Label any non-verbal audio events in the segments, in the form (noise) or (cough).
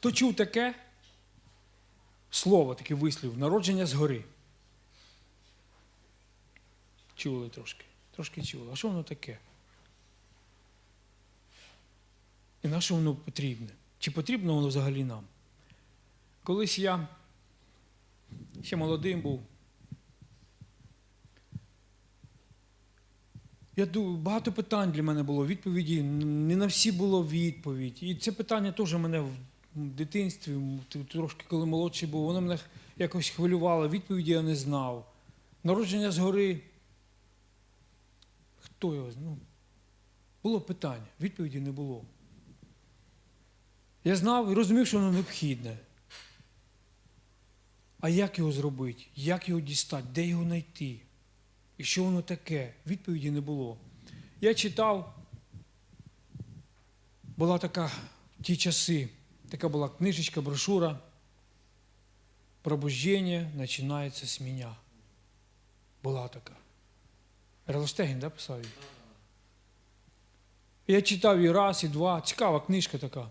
Хто чув таке слово, такий вислів, народження згори? Чули трошки. Трошки чули. А що воно таке? І на що воно потрібне? Чи потрібно воно взагалі нам? Колись я ще молодим був. Я думаю, багато питань для мене було, відповіді, не на всі було відповідь. І це питання теж мене дитинстві, трошки коли молодший був, воно мене якось хвилювало, відповіді я не знав. Народження згори. Хто його? Ну, було питання, відповіді не було. Я знав і розумів, що воно необхідне. А як його зробити? Як його дістати? Де його знайти? І що воно таке? Відповіді не було. Я читав, була така в ті часи, така була книжечка, брошура. Пробуждення починається з мене. Була така. Ерлштейн, да, писав її? Я читав її раз і два. Цікава книжка така.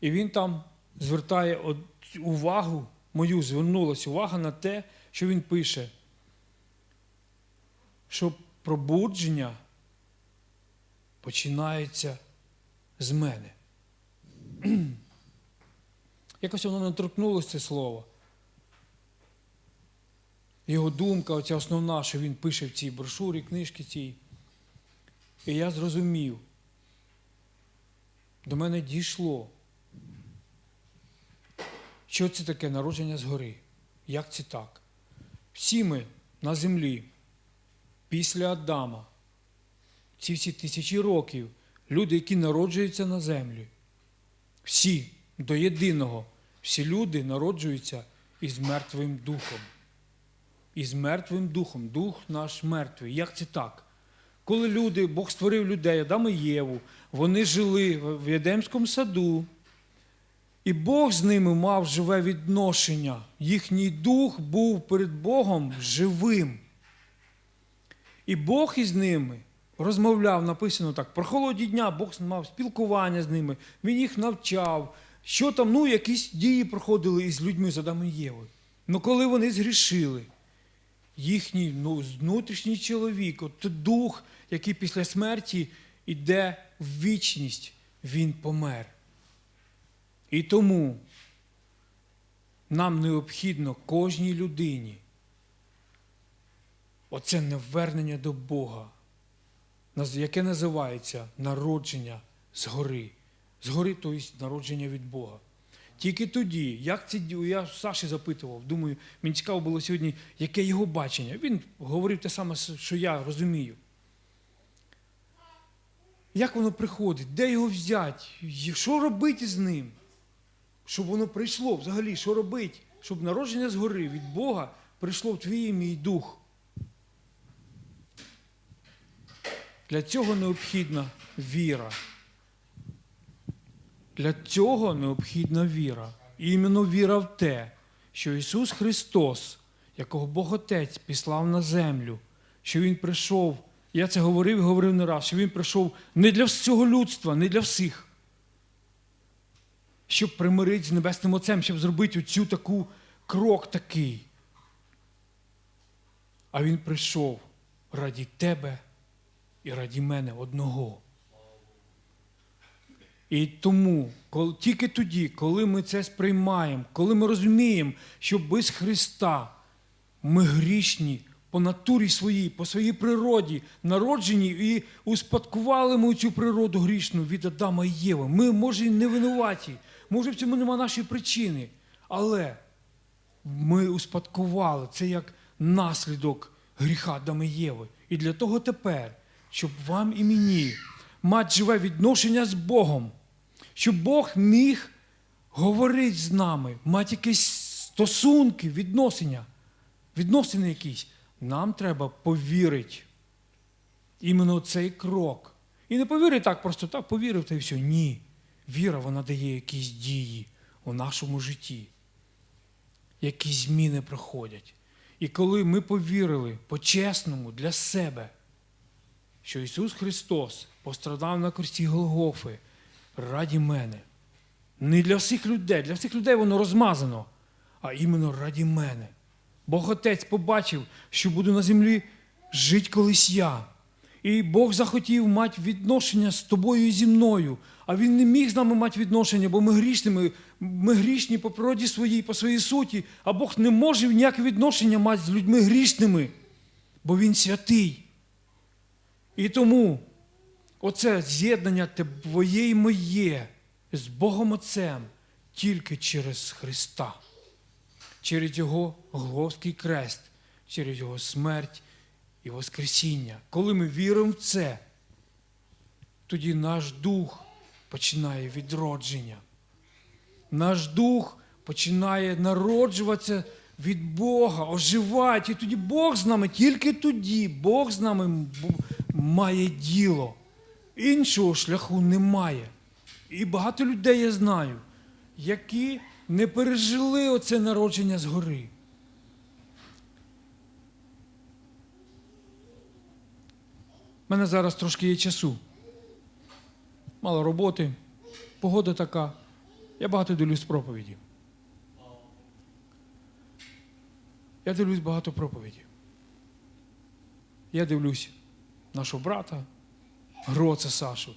І він там звертає увагу, мою звернулася увага на те, що він пише, що пробудження починається з мене. (clears throat) Якось воно не торкнулося це слово. Його думка, оця основна, що він пише в цій брошурі, книжці цій. І я зрозумів, до мене дійшло, що це таке народження згори? Як це так? Всі ми на землі, після Адама, ці всі тисячі років, люди, які народжуються на землі, всі до єдиного, всі люди народжуються із мертвим духом. Із мертвим духом, дух наш мертвий. Як це так? Коли люди, Бог створив людей, Адам і Єву, вони жили в Єдемському саду, і Бог з ними мав живе відношення. Їхній дух був перед Богом живим. І Бог із ними розмовляв, написано так, про холоді дня Бог мав спілкування з ними, він їх навчав, що там, ну, якісь дії проходили із людьми з Адамом і Євою. Ну коли вони згрішили, їхній ну, внутрішній чоловік, от дух, який після смерті йде в вічність, він помер. І тому нам необхідно кожній людині оце невернення до Бога, яке називається народження згори. Згори, тобто народження від Бога. Тільки тоді, як це я Саші запитував, думаю, мені цікаво було сьогодні, яке його бачення. Він говорив те саме, що я розумію. Як воно приходить, де його взяти, що робити з ним? Щоб воно прийшло взагалі, що робити? Щоб народження згори від Бога прийшло в твій мій дух. Для цього необхідна віра. Для цього необхідна віра. І іменно віра в те, що Ісус Христос, якого Бог Отець післав на землю, що Він прийшов, я це говорив і говорив не раз, що Він прийшов не для всього людства, не для всіх, щоб примирити з Небесним Отцем, щоб зробити оцю таку крок такий. А Він прийшов раді тебе і раді мене одного. І тому, тільки тоді, коли ми це сприймаємо, коли ми розуміємо, що без Христа ми грішні по натурі своїй, по своїй природі, народжені і успадкували ми цю природу грішну від Адама і Єви. Ми, може, не винуваті, може, в цьому нема нашої причини, але ми успадкували це як наслідок гріха Адама і Єви. І для того тепер, щоб вам і мені мати живе відношення з Богом, щоб Бог міг говорити з нами, мати якісь стосунки, відносини, відносини якісь, нам треба повірити. Іменно цей крок. І не повірити так, просто так повірив та й все. Ні. Віра вона дає якісь дії у нашому житті. Якісь зміни приходять. І коли ми повірили по-чесному для себе, що Ісус Христос пострадав на кресті Голгофи раді мене, Не для всіх людей, для всіх людей воно розмазано, а іменно раді мене. Бог Отець побачив, що буду на землі жити колись я. І Бог захотів мати відношення з тобою і зі мною. А Він не міг з нами мати відношення, бо ми грішні, ми, ми грішні по природі своїй, по своїй суті, а Бог не може ніяке відношення мати з людьми грішними, бо Він святий. І тому оце з'єднання твоє і моє з Богом Отцем тільки через Христа, через Його Голговський крест, через Його смерть і Воскресіння. Коли ми віримо в це, тоді наш дух починає відродження. Наш дух починає народжуватися від Бога, оживати. І тоді Бог з нами, тільки тоді Бог з нами має діло. Іншого шляху немає. І багато людей я знаю, які не пережили оце народження згори. У мене зараз трошки є часу. Мало роботи, погода така. Я багато дивлюсь проповіді. Я дивлюсь багато проповідей. Я дивлюсь нашого брата, Гроца Сашу.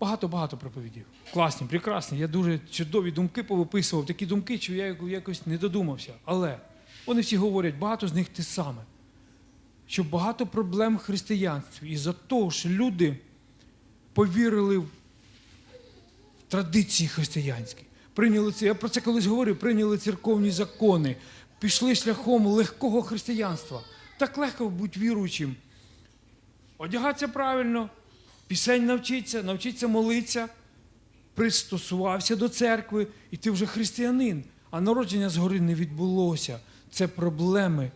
Багато-багато проповідів. Класні, прекрасні. Я дуже чудові думки повиписував, такі думки, що я якось не додумався. Але вони всі говорять, багато з них те саме. Що багато проблем в християнстві із-за того, що люди повірили в традиції християнські. Прийняли я про це колись говорив, прийняли церковні закони, пішли шляхом легкого християнства. Так легко бути віруючим. Одягатися правильно, пісень навчитися, навчитися молитися, пристосувався до церкви, і ти вже християнин. А народження згори не відбулося. Це проблеми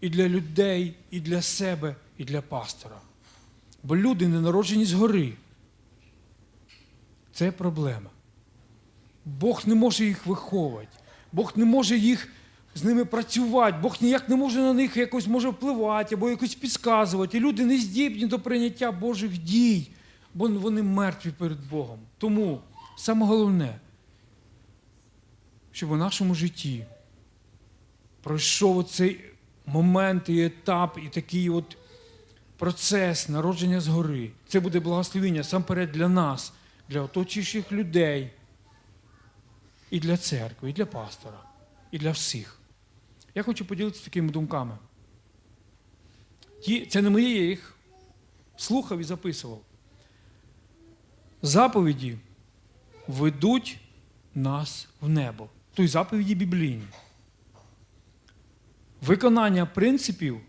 і для людей, і для себе, і для пастора. Бо люди не народжені згори. Це проблема. Бог не може їх виховувати. Бог не може їх з ними працювати, Бог ніяк не може на них якось може впливати або якось підказувати. Люди не здібні до прийняття Божих дій, бо вони мертві перед Богом. Тому саме головне, щоб у нашому житті пройшов цей момент і етап, і такий от процес народження згори. Це буде благословення сам перед для нас, для оточуючих людей, і для церкви, і для пастора, і для всіх. Я хочу поділитися такими думками. Ті, це не мої, я їх слухав і записував. Заповіді ведуть нас в небо. Тобто заповіді біблійні. Виконання принципів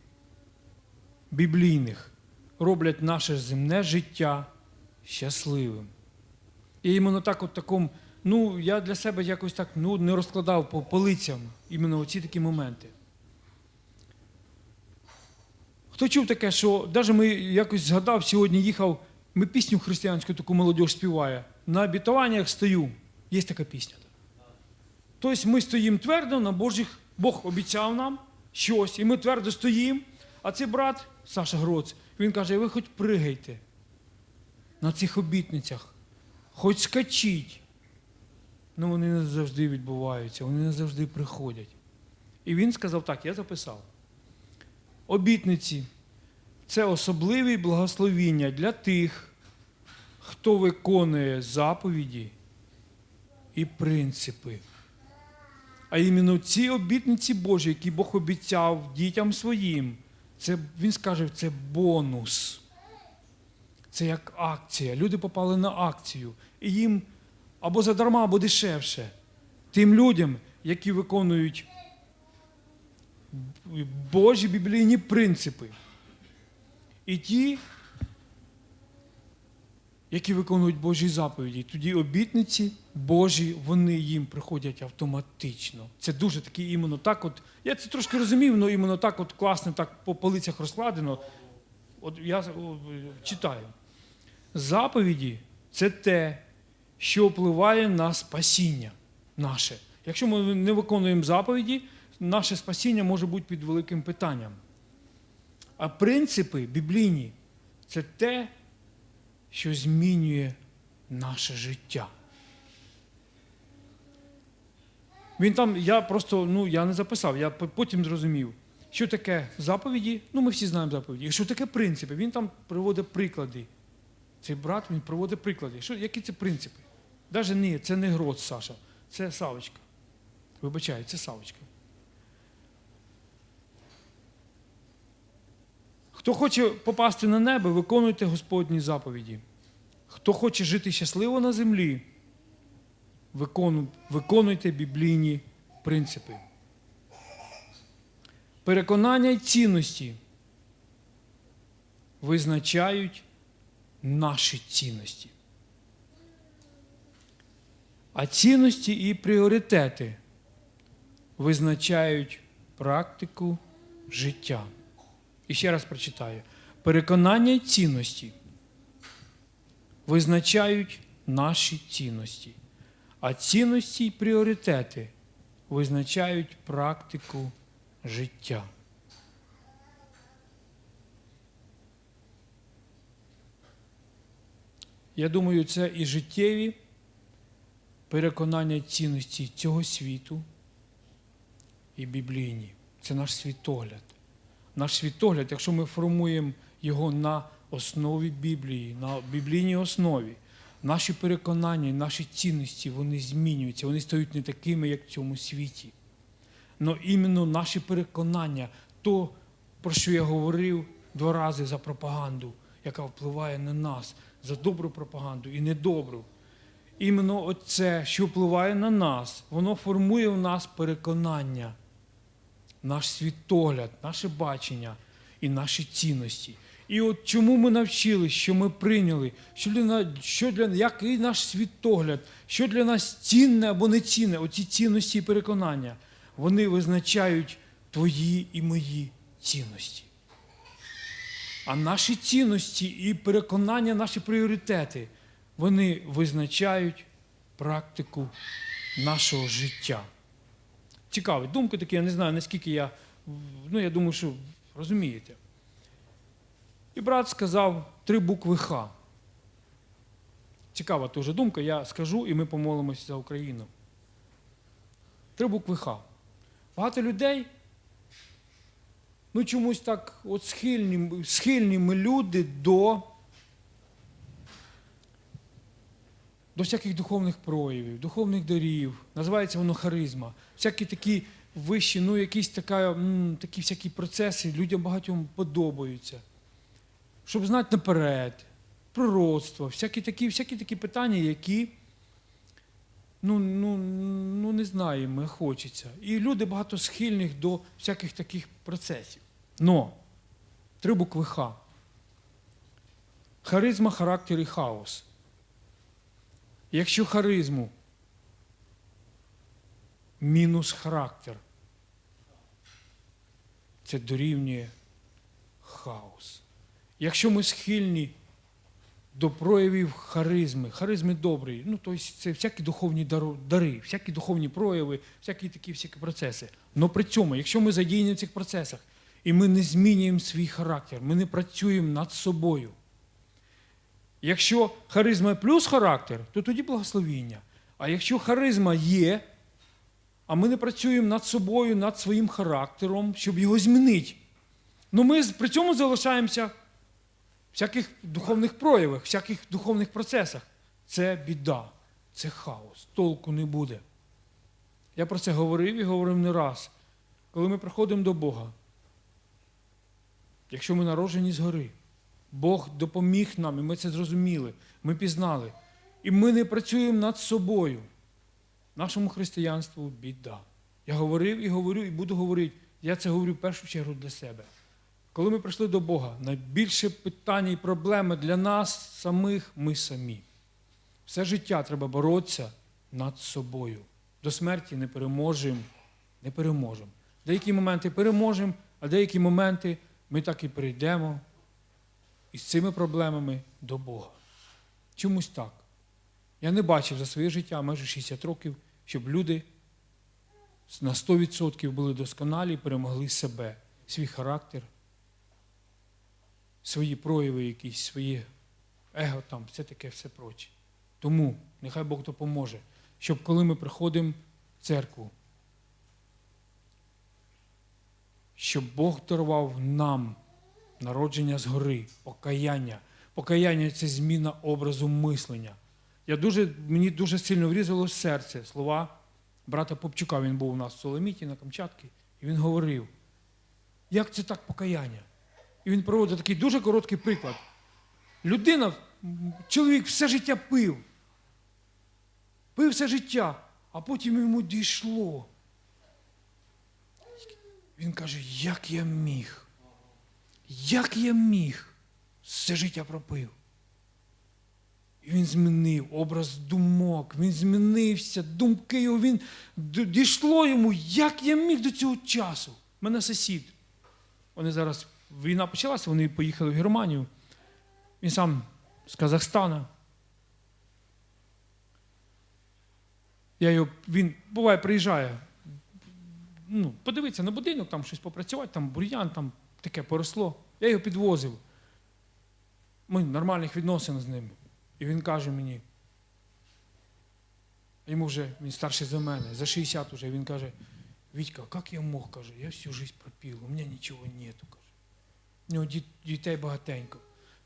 біблійних роблять наше земне життя щасливим. І іменно так, от такому, ну, я для себе якось так ну, не розкладав по полицям іменно оці такі моменти. Хто чув таке, що навіть ми якось згадав, сьогодні їхав, ми пісню християнську таку молодь співає. На обітованнях стою. Є така пісня. Тобто ми стоїмо твердо на Божих, Бог обіцяв нам щось, і ми твердо стоїмо. А цей брат, Саша Гроц, він каже, ви хоч пригайте на цих обітницях, хоч скачіть. Ну вони не завжди відбуваються, вони не завжди приходять. І він сказав так, я записав. Обітниці це особливі благословіння для тих, хто виконує заповіді і принципи. А іменно ці обітниці Божі, які Бог обіцяв дітям своїм, це, він скаже, це бонус. Це як акція. Люди попали на акцію. І їм або задарма, або дешевше. Тим людям, які виконують Божі біблійні принципи. І ті, які виконують Божі заповіді, тоді обітниці Божі, вони їм приходять автоматично. Це дуже такі іменно так. От, я це трошки розумів, але іменно так от класно так по полицях розкладено. От я читаю. Заповіді це те, що впливає на спасіння наше. Якщо ми не виконуємо заповіді, наше спасіння може бути під великим питанням. А принципи біблійні це те, що змінює наше життя. Він там, я просто ну, я не записав, я потім зрозумів, що таке заповіді. Ну, ми всі знаємо заповіді. І що таке принципи. Він там приводить приклади. Цей брат він приводить приклади. Що, які це принципи? Навіть ні, це не грот Саша, це Савочка. Вибачаю, це Савочка. Хто хоче попасти на небо, виконуйте Господні заповіді. Хто хоче жити щасливо на землі, виконуйте біблійні принципи. Переконання й цінності визначають наші цінності. А цінності і пріоритети визначають практику життя. І ще раз прочитаю. Переконання й цінності визначають наші цінності, а цінності й пріоритети визначають практику життя. Я думаю, це і життєві переконання цінності цього світу, і біблійні. Це наш світогляд. Наш світогляд, якщо ми формуємо його на основі Біблії, на біблійній основі, наші переконання, наші цінності вони змінюються, вони стають не такими, як в цьому світі. Но іменно наші переконання, то, про що я говорив два рази за пропаганду, яка впливає на нас, за добру пропаганду і недобру. Іменно оце, що впливає на нас, воно формує в нас переконання, наш світогляд, наше бачення і наші цінності. І от чому ми навчились, що ми прийняли, що для що для який наш світогляд, що для нас цінне або не цінне, оці цінності і переконання, вони визначають твої і мої цінності. А наші цінності і переконання, наші пріоритети, вони визначають практику нашого життя. Цікаві думки такі, я не знаю, наскільки я. Ну, я думаю, що розумієте. І брат сказав три букви Х. Цікава теж думка, я скажу, і ми помолимося за Україну. Три букви Х. Багато людей, ну чомусь так от схильні, схильні ми люди до, до всяких духовних проявів, духовних дарів. Називається воно харизма. Всякі такі вищі, ну якісь така, такі всякі процеси людям багатьом подобаються. Щоб знати наперед, пророцтво, всякі такі, всякі такі питання, які ну, ну, ну не знаємо, хочеться. І люди багато схильних до всяких таких процесів. Но три букви Х. Харизма, характер і хаос. Якщо харизму мінус характер, це дорівнює хаос. Якщо ми схильні до проявів харизми, харизми доброї, ну тобто це всякі духовні дари, всякі духовні прояви, всякі такі всякі процеси. Но при цьому, якщо ми задіяні в цих процесах, і ми не змінюємо свій характер, ми не працюємо над собою. Якщо харизма плюс характер, то тоді благословіння. А якщо харизма є, а ми не працюємо над собою, над своїм характером, щоб його змінити, ну ми при цьому залишаємося всяких духовних проявах, всяких духовних процесах. Це біда, це хаос, толку не буде. Я про це говорив і говорив не раз. Коли ми приходимо до Бога, якщо ми народжені згори, Бог допоміг нам, і ми це зрозуміли, ми пізнали. І ми не працюємо над собою. Нашому християнству біда. Я говорив і говорю, і буду говорити. Я це говорю в першу чергу для себе. Коли ми прийшли до Бога, найбільше питання і проблеми для нас самих ми самі. Все життя треба боротися над собою. До смерті не переможемо, не переможемо. Деякі моменти переможемо, а деякі моменти ми так і прийдемо із цими проблемами до Бога. Чомусь так. Я не бачив за своє життя майже 60 років, щоб люди на 100% були досконалі і перемогли себе, свій характер, свої прояви, якісь, своє его там, все таке, все проче. Тому нехай Бог допоможе, щоб коли ми приходимо в церкву, щоб Бог дарував нам народження згори, покаяння. Покаяння це зміна образу мислення. Я дуже, мені дуже сильно врізало серце слова брата Попчука. Він був у нас в Соломіті на Камчатці, і він говорив, як це так покаяння? І він проводить такий дуже короткий приклад. Людина, чоловік все життя пив. Пив все життя, а потім йому дійшло. Він каже, як я міг? Як я міг? Все життя пропив. І він змінив образ думок, він змінився, думки його, він дійшло йому, як я міг до цього часу. У мене сусід. Вони зараз, війна почалася, вони поїхали в Германію. Він сам з Казахстана. Я його, він буває, приїжджає, ну, подивитися на будинок, там щось попрацювати, там бур'ян, там таке поросло. Я його підвозив. Ми нормальних відносинах з ним. І він каже мені, йому вже він старший за мене, за 60 уже, він каже, Вітька, як я мог, каже, я всю жизнь пропил, у мене нічого нету, каже. У нього дітей багатенько.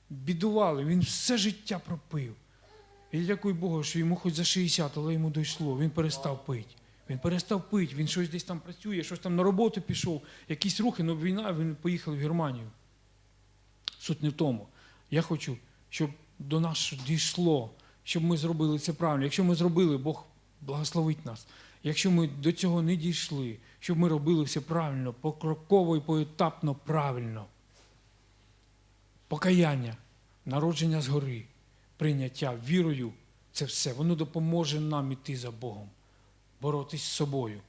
Бідували, він все життя пропив. І дякую Богу, що йому хоч за 60, але йому дійшло. Він перестав пити. Він перестав пити, він щось десь там працює, щось там на роботу пішов, якісь рухи, ну війна, він поїхав в Германію. Суть не в тому. Я хочу, щоб до нас дійшло, щоб ми зробили це правильно. Якщо ми зробили, Бог благословить нас. Якщо ми до цього не дійшли, щоб ми робили все правильно, покроково і поетапно правильно. Покаяння, народження згори, прийняття вірою це все. Воно допоможе нам іти за Богом, боротись з собою,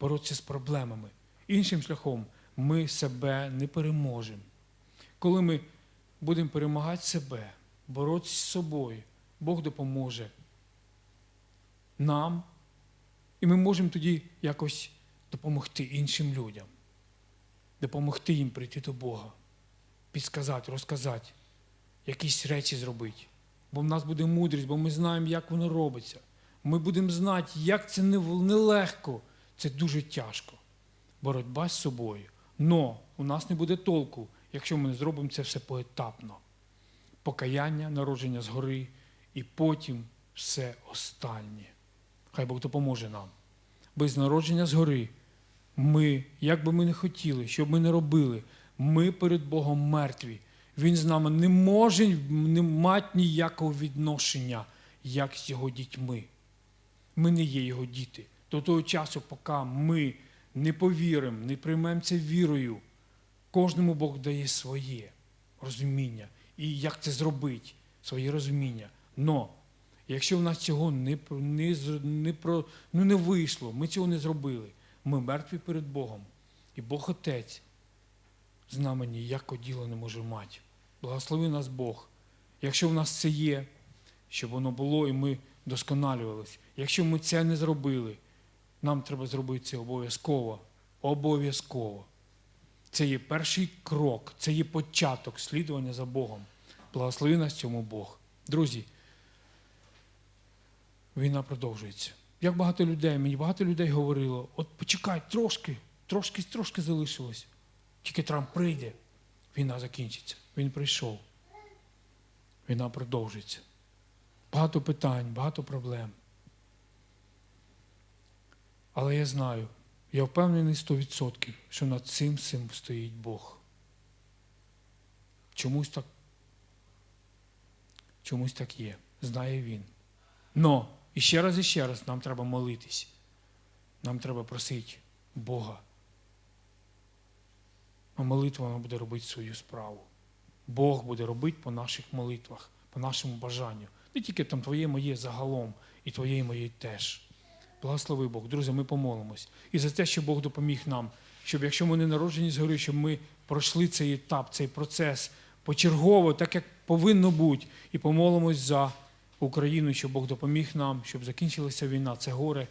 боротися з проблемами. Іншим шляхом ми себе не переможемо. Коли ми будемо перемагати себе, боротися з собою, Бог допоможе нам, і ми можемо тоді якось допомогти іншим людям, допомогти їм прийти до Бога, підсказати, розказати, якісь речі зробити. Бо в нас буде мудрість, бо ми знаємо, як воно робиться. Ми будемо знати, як це не- нелегко, це дуже тяжко. Боротьба з собою. Но у нас не буде толку, якщо ми не зробимо це все поетапно. Покаяння, народження згори, і потім все останнє. Хай Бог допоможе нам. Без народження згори ми, як би ми не хотіли, що б ми не робили, ми перед Богом мертві. Він з нами не може не мати ніякого відношення, як з його дітьми. Ми не є його діти. До того часу, поки ми не повіримо, не приймемо це вірою, кожному Бог дає своє розуміння. І як це зробити, своє розуміння. Но якщо в нас цього не, не, не, про, ну, не вийшло, ми цього не зробили, ми мертві перед Богом. І Бог Отець з нами ніякого діла не може мати. Благослови нас Бог. Якщо в нас це є, щоб воно було і ми досконалювалися. Якщо ми це не зробили, нам треба зробити це обов'язково. Обов'язково. Це є перший крок, це є початок слідування за Богом. Благослови нас цьому Бог. Друзі, війна продовжується. Як багато людей, мені багато людей говорило, от почекай, трошки, трошки, трошки залишилось. Тільки Трамп прийде, війна закінчиться. Він прийшов. Війна продовжується. Багато питань, багато проблем. Але я знаю, я впевнений 100%, що над цим всім стоїть Бог. Чомусь так, чомусь так є, знає він. Но і ще раз і ще раз нам треба молитись. Нам треба просити Бога. А молитва вона буде робити свою справу. Бог буде робити по наших молитвах, по нашому бажанню. Не тільки там твоє моє загалом, і твоє і моє теж. Благослови Бог. Друзі, ми помолимось. І за те, що Бог допоміг нам, щоб якщо ми не народжені згори, щоб ми пройшли цей етап, цей процес почергово, так як повинно бути, і помолимось за Україну, щоб Бог допоміг нам, щоб закінчилася війна, це горе,